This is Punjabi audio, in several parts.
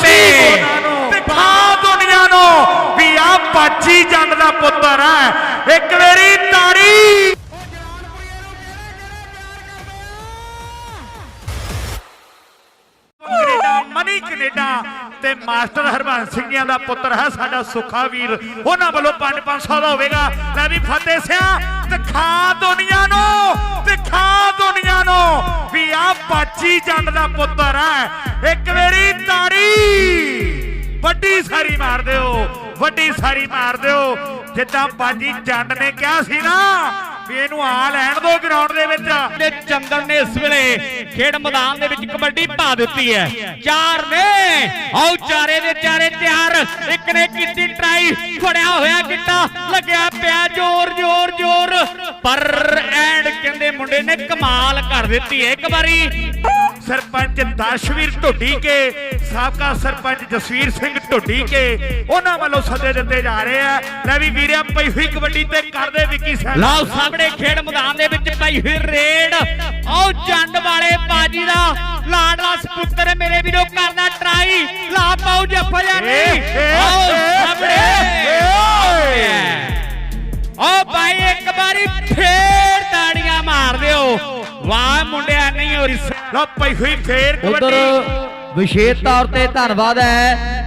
ਸੀ ਦਿਖਾ ਦੁਨੀਆ ਨੂੰ। ਵੀ ਆ ਪਾਚੀ ਜੰਡ ਦਾ ਪੁੱਤਰ ਹੈ। ਇੱਕ ਵਾਰੀ ਤਾੜੀ। ਮਨੀ ਕੈਨੇਡਾ ਤੇ ਮਾਸਟਰ ਹਰਬੰਸ ਸਿੰਘਿਆਂ ਦਾ ਪੁੱਤਰ ਹੈ ਸਾਡਾ ਸੁਖਾ ਵੀਰ। ਉਹਨਾਂ ਵੱਲੋਂ 5-500 ਦਾ ਹੋਵੇਗਾ। ਲੈ ਵੀ ਫਤਿਹ ਸਿਆ ਦਿਖਾ ਦੁਨੀਆ ਆ ਜੰਡ ਦਾ ਪੁੱਤਰ ਹੈ। ਇੱਕ ਵਾਰੀ ਤਾੜੀ। ਵੱਡੀ ਸਾਰੀ ਮਾਰ ਦਿਓ। ਵੱਡੀ ਸਾਰੀ ਮਾਰ ਦਿਓ। ਜਿੱਦਾਂ ਬਾਜੀ ਜੰਡ ਨੇ ਕਿਹਾ ਸੀ ਨਾ, ਵੀ ਇਹਨੂੰ ਆ ਲੈਣ ਦਿਓ ਗਰਾਊਂਡ ਦੇ ਵਿੱਚ। ਤੇ ਚੰਦਨ ਨੇ ਇਸ ਵੇਲੇ ਖੇਡ ਮੈਦਾਨ ਦੇ ਵਿੱਚ ਕਬੱਡੀ ਪਾ ਦਿੱਤੀ ਹੈ। ਚਾਰ ਨੇ। ਆਓ ਚਾਰੇ ਦੇ ਚਾਰੇ ਤਿਆਰ। ਇੱਕ ਨੇ ਕੀਤੀ ਟਰਾਈ ਫੜਿਆ ਹੋਇਆ ਗਿੱਟਾ। ਲੱਗਿਆ ਪਿਆ ਜ਼ੋਰ ਜ਼ੋਰ ਜ਼ੋਰ। ਪਰ ਕਹਿੰਦੇ ਮੁੰਡੇ ਨੇ ਕਮਾਲ ਕਰ ਦਿੱਤੀ ਹੈ ਇੱਕ ਵਾਰੀ। ਸਰਪੰਚ ਦਸ਼ਵੀਰ ਢੁੱਡੀ ਕੇ ਸਾਬਕਾ ਸਰਪੰਚ ਜਸਵੀਰ ਸਿੰਘ ਢੁੱਡੀ ਕੇ ਉਹਨਾਂ ਵੱਲੋਂ ਸੱਦੇ ਦਿੱਤੇ ਜਾ ਰਹੇ ਆ। ਲੈ ਵੀ ਵੀਰਿਆ ਪਈ ਹੋਈ ਕਬੱਡੀ ਤੇ ਕਰਦੇ ਵਿੱਕੀ ਸਾਹਿਬ ਲਓ ਸਾਹਮਣੇ ਖੇਡ ਮੈਦਾਨ ਦੇ ਵਿੱਚ ਪਈ ਹੋਈ ਰੇਡ। ਆਓ ਜੰਡ ਵਾਲੇ ਬਾਜੀ ਦਾ। ਲਾਡਲਾ ਸਪੁੱਤਰ ਮੇਰੇ ਵੀਰੋ ਕਰਦਾ ਟਰਾਈ। ਲਾ ਪਾਉ ਜੱਫਾ ਜਾਨੀ। ਆਓ ਸਾਹਮਣੇ। ਵਾਹ ਮੁੰਡਿਆ ਨਹੀਂ ਹੋ ਰਹੀ ਲਓ ਪਈ ਹੋਈ ਫੇਰ ਉਧਰ ਕਬੱਡੀ ਵਿਸ਼ੇਸ਼ ਤੌਰ ਤੇ ਧੰਨਵਾਦ ਹੈ।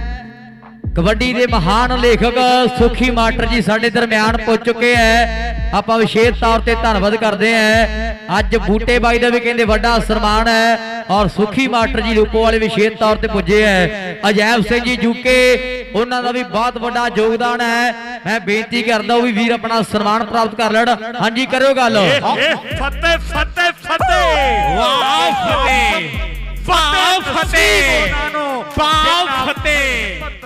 ਕਬੱਡੀ ਦੇ ਮਹਾਨ ਲੇਖਕ ਸੁਖੀ ਮਾਸਟਰ ਜੀ ਸਾਡੇ ਦਰਮਿਆਨ ਪੁੱਜ ਚੁੱਕੇ ਹੈ ਆਪਾਂ ਵਿਸ਼ੇਸ਼ ਤੌਰ ਤੇ ਧੰਨਵਾਦ ਕਰਦੇ ਹਾਂ ਅੱਜ ਬੂਟੇ ਬਾਈ ਦਾ ਵੀ ਕਹਿੰਦੇ ਵੱਡਾ ਸਨਮਾਨ ਹੈ ਔਰ ਸੁਖੀ ਮਾਸਟਰ ਜੀ ਰੂਪੋ ਵਾਲੇ ਵਿਸ਼ੇਸ਼ ਤੌਰ ਤੇ ਪੁੱਜੇ ਹੈ ਅਜੈਬ ਸਿੰਘ ਜੀ ਜੂਕੇ ਉਹਨਾਂ ਦਾ ਵੀ ਬਹੁਤ ਵੱਡਾ ਯੋਗਦਾਨ ਹੈ ਮੈਂ ਬੇਨਤੀ ਕਰਦਾ ਉਹ ਵੀ ਵੀਰ ਆਪਣਾ ਸਨਮਾਨ ਪ੍ਰਾਪਤ ਕਰ ਲੈਣ। ਹਾਂਜੀ ਕਰਿਓ ਗੱਲ। ਫਤਿਹ ਫਤਿਹ ਫਤਿਹ। ਵਾਹ ਫਤਿਹ। ਵਾਹ ਫਤਿਹ। ਉਹਨਾਂ ਨੂੰ। ਵਾਹ ਫਤਿਹ।